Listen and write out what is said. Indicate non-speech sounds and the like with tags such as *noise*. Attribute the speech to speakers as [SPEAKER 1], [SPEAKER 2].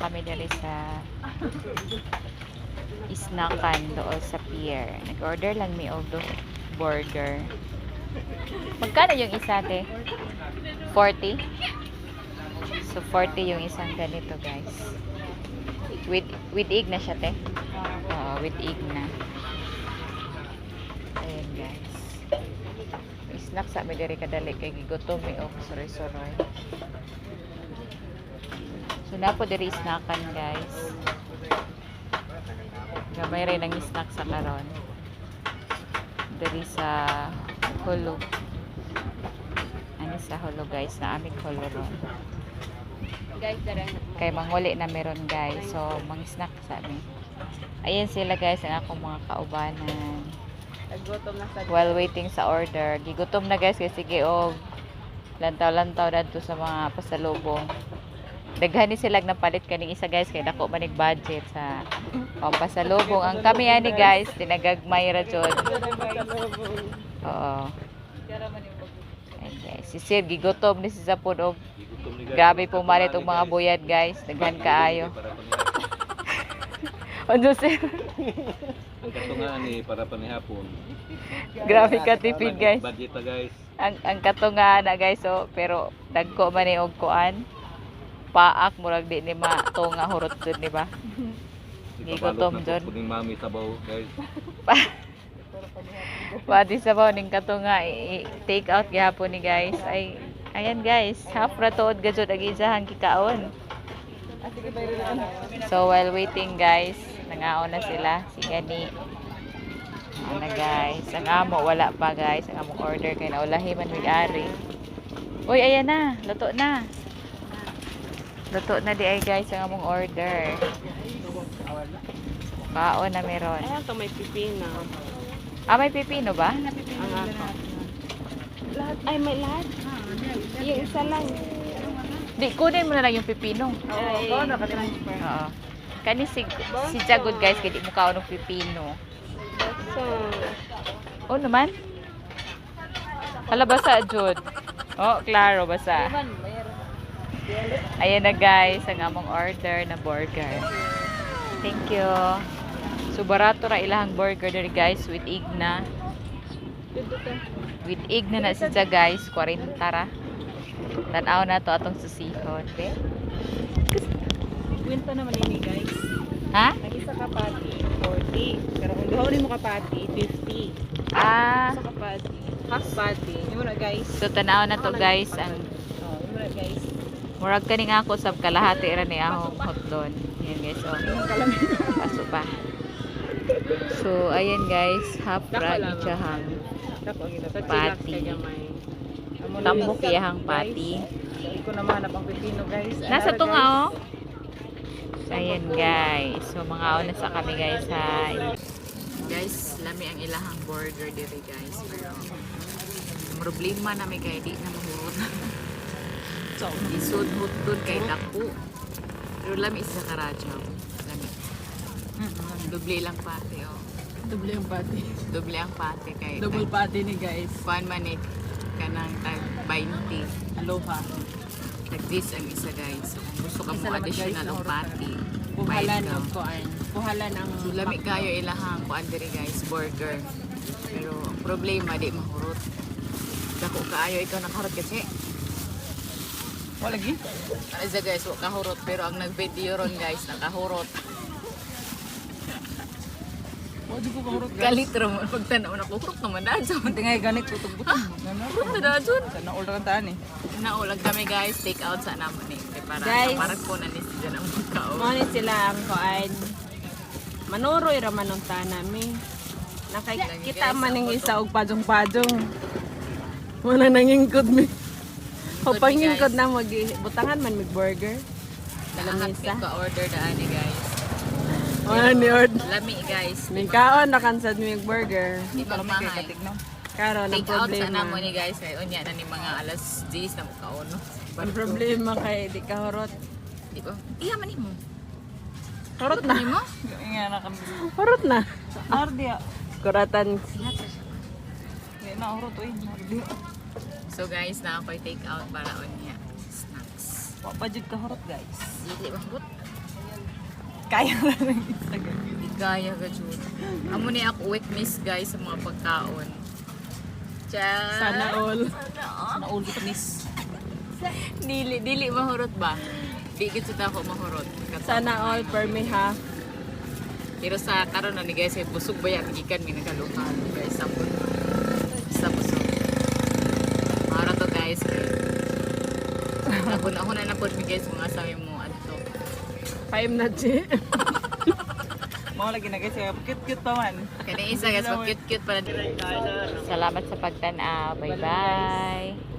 [SPEAKER 1] kami dali sa isnakan doon sa pier. Nag-order lang mi og burger. Magkano yung isa, te? 40? So, 40 yung isang ganito, guys. With, with egg na siya, te? Oo, with egg na. Ayan, guys. Snack sa mi diri kadali kay gigutom mi og suroy-suroy. So na po diri snackan guys. Gamay rin ang snack sa karon. Diri sa Hulu. Ano sa Hulu guys na aming Hulu ron.
[SPEAKER 2] Guys, darang
[SPEAKER 1] Kay manguli na meron guys. So mang snack sa amin. Ayan sila guys ang akong mga kaubanan.
[SPEAKER 2] Nagutom na sa
[SPEAKER 1] while waiting sa order. Gigutom na guys kasi sige og lantaw-lantaw dadto sa mga pasalubong. Daghan ni sila napalit kaning isa guys kay dako manig budget sa oh, pasalubong. Ang kami ani guys tinagagmay ra jud. Oo. Ay guys, si Sir gigutom ni si Sapod og grabe pumalit og mga buyad guys. Daghan kaayo. *laughs* Ano sir?
[SPEAKER 3] Ang katungaan ni para panihapon.
[SPEAKER 1] Grabe ka tipid guys.
[SPEAKER 3] Budget ta guys.
[SPEAKER 1] ang ang katunga na guys so pero dagko man ni og kuan paak murag di ni matunga hurot jud ni ba? Gigutom, John.
[SPEAKER 3] Puding mami sabaw guys.
[SPEAKER 1] pati sa ba ning katunga i- i- take out gihapon ni guys. Ay ayan guys half ra tuod gajud ang isahang kikaon. So while waiting guys nangaon na sila si gani. Ano guys ang amo wala pa guys ang among order kay naulahi man mig ari. Uy ayan na luto na luto na di ay guys ang among order kaon na meron
[SPEAKER 2] Ayan to may pipina.
[SPEAKER 1] ah may pipino ba
[SPEAKER 2] Ang ako. Lahat, ay may lahat. Yung isa lang.
[SPEAKER 1] di kunin mo na lang yung pipino
[SPEAKER 2] Ay, transfer.
[SPEAKER 1] Oo. Kani si si Jagod guys kay di mo kaon og pipino.
[SPEAKER 2] So,
[SPEAKER 1] Oh naman. Hala basa jud. Oh, klaro basa. Ayan na guys, ang among order na burger. Thank you. So barato ra ilahang burger diri guys with egg na. With egg na siya guys, 40 ra. Tanaw na to atong susihon, okay?
[SPEAKER 2] kwento naman ini guys.
[SPEAKER 1] Ha?
[SPEAKER 2] Ang isa kapati, 40. Pero kung gawin mo kapati, 50.
[SPEAKER 1] Ah,
[SPEAKER 2] Isa kapati, half pati. Yun mo na guys.
[SPEAKER 1] so tanaw na to guys ang
[SPEAKER 2] Oh, yun mo na guys.
[SPEAKER 1] Murag kani nga ako sab kalahati ra ni ahong hotdon. Yan guys, oh. Paso pa. So, ayan guys, half
[SPEAKER 2] Dako
[SPEAKER 1] ra
[SPEAKER 2] lang.
[SPEAKER 1] itsahang
[SPEAKER 2] Dako ang ito.
[SPEAKER 1] Pati. Tambok
[SPEAKER 2] guys.
[SPEAKER 1] iyahang pati.
[SPEAKER 2] Hindi ko na mahanap ang pipino guys.
[SPEAKER 1] Nasa
[SPEAKER 2] Ara,
[SPEAKER 1] to nga
[SPEAKER 2] guys.
[SPEAKER 1] oh. Ayan guys. So, mga na sa kami guys. Hi. Guys, lami ang ilahang burger diri guys. Pero, ang problema na may kay di na mahurot. *laughs*
[SPEAKER 2] So,
[SPEAKER 1] Isod hotdon kay dako. Pero lami sa karadyaw. Lami. Dubli lang pati oh.
[SPEAKER 2] double yung pati.
[SPEAKER 1] Doble ang pati kay
[SPEAKER 2] Double pati ni guys.
[SPEAKER 1] kuan man eh kanang tag 20
[SPEAKER 2] Aloha.
[SPEAKER 1] tag this ang isa guys so kung gusto ka
[SPEAKER 2] Isa
[SPEAKER 1] mo additional ang pati
[SPEAKER 2] Puhalan
[SPEAKER 1] bayad
[SPEAKER 2] ang kuan. Puhalan ang
[SPEAKER 1] so lami kayo ilahang kuan diri guys burger pero ang problema di mahurot dako kaayo ikaw nakahurot kasi
[SPEAKER 2] Wala gi.
[SPEAKER 1] ano sa guys wa kahurot pero ang nag-video ron guys nakahurot
[SPEAKER 2] Wala ko kahurot
[SPEAKER 1] galit ro mo pag tanaw na hurot naman na so
[SPEAKER 2] Hindi nga ganit tutog butong.
[SPEAKER 1] hurot na
[SPEAKER 2] Sana all ra taan eh.
[SPEAKER 1] naulag kami guys take out sa naman Kaya para
[SPEAKER 2] Guys.
[SPEAKER 1] para po na ni sila ang magkaon
[SPEAKER 2] Monit sila ang kuan. Manuroy ra man ang tanami. Nakikita man ning isa og pajong-pajong. Wala nangingkod mi. O
[SPEAKER 1] Good,
[SPEAKER 2] pangingkod
[SPEAKER 1] guys.
[SPEAKER 2] na mag butangan man mig burger.
[SPEAKER 1] lahat
[SPEAKER 2] Lamisa.
[SPEAKER 1] ka order daan ni guys
[SPEAKER 2] Wala ni ord.
[SPEAKER 1] lami guys
[SPEAKER 2] Ning kaon na kansad mig burger.
[SPEAKER 1] di magmahay
[SPEAKER 2] Karon ang
[SPEAKER 1] take out sa
[SPEAKER 2] problema.
[SPEAKER 1] namo ni guys kay unya na ni mga alas 10 na mukaon no
[SPEAKER 2] Ang problema kay di ka horot.
[SPEAKER 1] di ba iya man nimo
[SPEAKER 2] Horot na.
[SPEAKER 1] nimo
[SPEAKER 2] Horot na.
[SPEAKER 4] Ardia.
[SPEAKER 2] Kuratan.
[SPEAKER 4] Hindi na urot oy. Ardia.
[SPEAKER 1] So guys na ako'y take out para unya snacks
[SPEAKER 4] Wa pa jud ka horot guys.
[SPEAKER 1] dili ba hurot
[SPEAKER 4] Kaya na ng Instagram.
[SPEAKER 1] Gaya ka, Jud. Amo ni ako weakness, guys, sa mga pagkaon. Tiyan.
[SPEAKER 2] Sana all.
[SPEAKER 4] Sana all fitness.
[SPEAKER 1] Dili, dili mahurot ba? Di gid sa ako mahurot.
[SPEAKER 2] Sana all per me ha.
[SPEAKER 1] Pero sa karon na ni guys, ay busog ba yan? Gikan mi nagaluhan. Guys, Sa busog. Para to guys. Na ako na na mi guys mga sabi mo adto.
[SPEAKER 2] Five na *laughs* G.
[SPEAKER 4] Mga lagi na guys, kaya cute-cute pa man.
[SPEAKER 1] Kani isa guys, cute cute pala. Salamat sa pagtanaw. Bye bye.